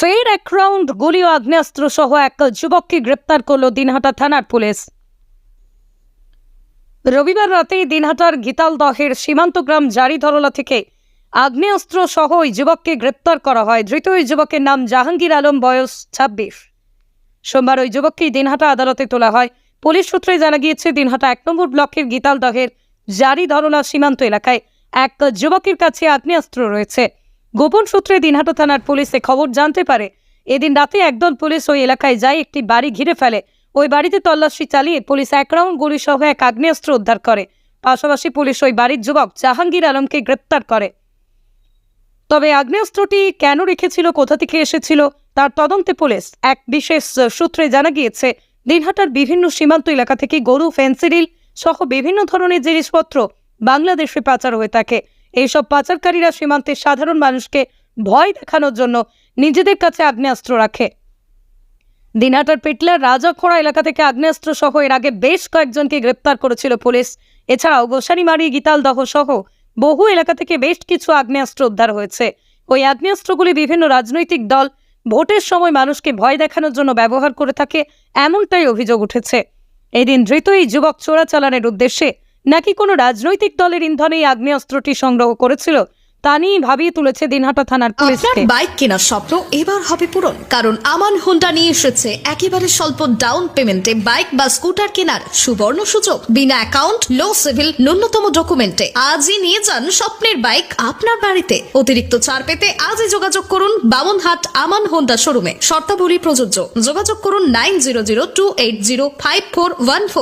ফের এক রাউন্ড গুলি ও আগ্নেয়াস্ত্র সহ এক যুবককে গ্রেপ্তার করল দিনহাটা থানার পুলিশ। রবিবার রাতে দিনহাটার গীতালদহের সীমান্ত গ্রাম জারিধরলা থেকে আগ্নেয়াস্ত্র সহ ওই যুবককে গ্রেপ্তার করা হয়। ধৃত ওই যুবকের নাম জাহাঙ্গীর আলম, বয়স ছাব্বিশ। সোমবার ওই যুবককে দিনহাটা আদালতে তোলা হয়। পুলিশ সূত্রে জানা গিয়েছে, দিনহাটা এক নম্বর ব্লকের গীতালদহের জারিধরলা সীমান্ত এলাকায় এক যুবকের কাছে আগ্নেয়াস্ত্র রয়েছে। গোপন সূত্রে দিনহাটা থানার পুলিশে খবর জানতে পারে, এদিন রাতে একদল পুলিশ ওই এলাকায় যায়, একটি বাড়ি ঘিরে ফেলে। ওই বাড়িতে তল্লাশি চালিয়ে পুলিশ এক রাউন্ড গুলি সহ এক আগ্নেয়াস্ত্র উদ্ধার করে। পাশাপাশি পুলিশ ওই বাড়ির যুবক জাহাঙ্গীর আলমকে গ্রেপ্তার করে। তবে আগ্নেয়াস্ত্রটি কেন রেখেছিল, কোথা থেকে এসেছিল, তার তদন্তে পুলিশ এক বিশেষ সূত্রে জানা গিয়েছে, দিনহাটার বিভিন্ন সীমান্ত এলাকা থেকে গরু ফেন্সিডিল সহ বিভিন্ন ধরনের জিনিসপত্র বাংলাদেশে পাচার হয়ে থাকে। এইসব পাচারকারীরা সীমান্তের সাধারণ মানুষকে ভয় দেখানোর জন্য নিজেদের কাছে আগ্নেয়াস্ত্র রাখে। দিনহাটার পেটলার রাজাখোড়া এলাকা থেকে আগ্নেয়াস্ত্র সহ এর আগে বেশ কয়েকজনকে গ্রেপ্তার করেছিল পুলিশ। এছাড়াও গোসানিমারি, গীতালদহ সহ বহু এলাকা থেকে বেশ কিছু আগ্নেয়াস্ত্র উদ্ধার হয়েছে। ওই আগ্নেয়াস্ত্রগুলি বিভিন্ন রাজনৈতিক দল ভোটের সময় মানুষকে ভয় দেখানোর জন্য ব্যবহার করে থাকে, এমনটাই অভিযোগ উঠেছে। এদিন ধৃত এই যুবক চোরাচালানের উদ্দেশ্যে নাকি কোনো রাজনৈতিক দলের ইন্ধনে এই আগ্নেয়াস্ত্রটি সংগ্রহ করেছিল? তা নিয়ে ভাবিয়ে তুলেছে দিনহাটা থানার আপনার বাইক কেনার স্বপ্ন এবার হবে পূরণ কারণ আমান হোন্ডা নিয়ে এসেছে একেবারে স্বল্প ডাউন পেমেন্টে বাইক বা স্কুটার কেনার সুবর্ণ সুযোগ। বিনা অ্যাকাউন্ট লো সিভিল ন্যূনতম ডকুমেন্টে। আজই নিয়ে যান স্বপ্নের বাইক আপনার বাড়িতে। অতিরিক্ত ছাড় পেতে আজই যোগাযোগ করুন বামনহাট আমান হোন্ডা শোরুমে। শর্তাবলী প্রযোজ্য। যোগাযোগ করুন nine zero zero two eight zero five four one four.